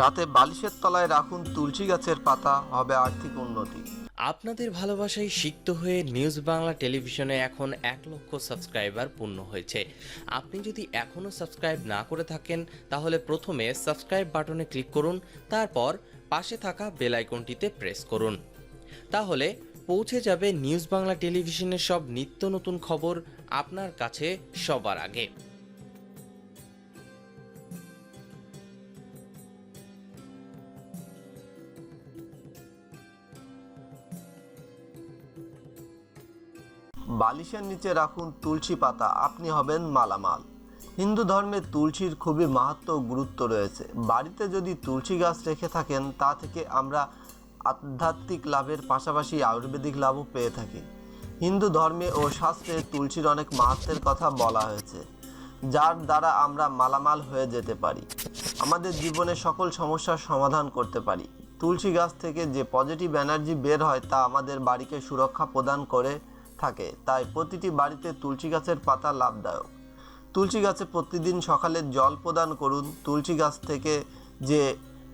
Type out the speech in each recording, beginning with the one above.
রাতে বালিশের তলায় রাখুন তুলসী গাছের পাতা, হবে আর্থিক উন্নতি। আপনাদের ভালোবাসায় সিক্ত হয়ে নিউজ বাংলা টেলিভিশনে এখন এক লক্ষ সাবস্ক্রাইবার পূর্ণ হয়েছে। আপনি যদি এখনও সাবস্ক্রাইব না করে থাকেন, তাহলে প্রথমে সাবস্ক্রাইব বাটনে ক্লিক করুন, তারপর পাশে থাকা বেল আইকনটিতে প্রেস করুন। তাহলে পৌঁছে যাবে নিউজ বাংলা টেলিভিশনের সব নিত্য নতুন খবর আপনার কাছে সবার আগে। বালিশের নিচে রাখুন তুলসী পাতা, আপনি হবেন মালামাল। হিন্দু ধর্মে তুলসীর খুবই মাহাত্ম গুরুত্ব রয়েছে। বাড়িতে যদি তুলসী গাছ রেখে থাকেন, তা থেকে আমরা আধ্যাত্মিক লাভের পাশাপাশি আয়ুর্বেদিক লাভও পেয়ে থাকি। হিন্দু ধর্মে ও শাস্ত্রে তুলসীর অনেক মাহাত্মের কথা বলা হয়েছে, যার দ্বারা আমরা মালামাল হয়ে যেতে পারি। আমাদের জীবনে সকল সমস্যার সমাধান করতে পারি। তুলসী গাছ থেকে যে পজিটিভ এনার্জি বের হয়, তা আমাদের বাড়িকে সুরক্ষা প্রদান করে থাকে, তাই প্রতিটি বাড়িতে তুলসী গাছের পাতা লাভদায়ক। তুলসী গাছে প্রতিদিন সকালে জল প্রদান করুন। তুলসী গাছ থেকে যে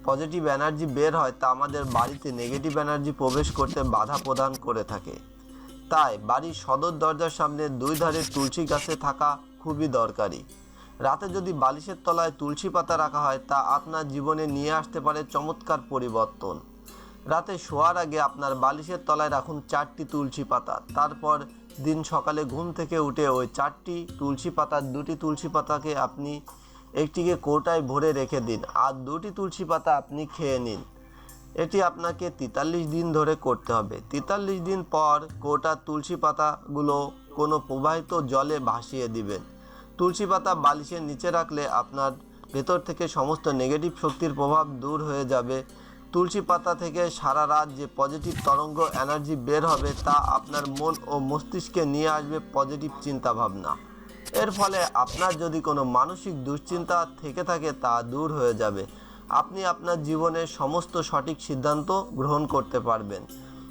পজিটিভ এনার্জি বের হয়, তা আমাদের বাড়িতে নেগেটিভ এনার্জি প্রবেশ করতে বাধা প্রদান করে থাকে। তাই বাড়ির সদর দরজার সামনে দুই ধারে তুলসী গাছে থাকা খুবই দরকারি। রাতে যদি বালিশের তলায় তুলসী পাতা রাখা হয়, তা আপনার জীবনে নিয়ে আসতে পারে চমৎকার পরিবর্তন। রাতে শোয়ার আগে আপনার বালিশের তলায় রাখুন চারটি তুলসী পাতা। তারপর দিন সকালে ঘুম থেকে উঠে ওই চারটি তুলসী পাতার দুটি তুলসী পাতাকে আপনি একটিকে কোটায় ভরে রেখে দিন আর দুটি তুলসী পাতা আপনি খেয়ে নিন। এটি আপনাকে তেতাল্লিশ দিন ধরে করতে হবে। তেতাল্লিশ দিন পর কোটা তুলসী পাতাগুলো কোনো প্রবাহিত জলে ভাসিয়ে দিবেন। তুলসী পাতা বালিশের নিচে রাখলে আপনার ভেতর থেকে সমস্ত নেগেটিভ শক্তির প্রভাব দূর হয়ে যাবে। তুলসী পাতা থেকে সারা রাত যে পজিটিভ তরঙ্গ এনার্জি বের হবে তা আপনার মন ও মস্তিষ্কে নিয়ে আসবে পজিটিভ চিন্তা ভাবনা এর ফলে আপনার যদি কোনো মানসিক দুশ্চিন্তা থেকে থাকে তা দূর হয়ে যাবে। আপনি আপনার জীবনের সমস্ত সঠিক সিদ্ধান্ত গ্রহণ করতে পারবেন।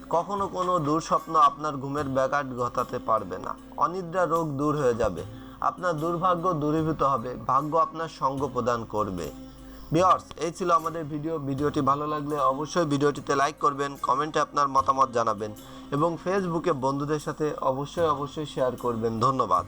কখনো কোনো দুঃস্বপ্ন আপনার ঘুমের ব্যাঘাত ঘটাতে পারবে না। অনিদ্রা রোগ দূর হয়ে যাবে। আপনার দুর্ভাগ্য দূরীভূত হবে। ভাগ্য আপনার সঙ্গ প্রদান করবে। বিয়ার্স এই ছিল আমাদের ভিডিও। ভিডিওটি ভালো লাগলে অবশ্যই ভিডিওটিতে লাইক করবেন, কমেন্টে আপনার মতামত জানাবেন এবং ফেসবুকে বন্ধুদের সাথে অবশ্যই অবশ্যই শেয়ার করবেন। ধন্যবাদ।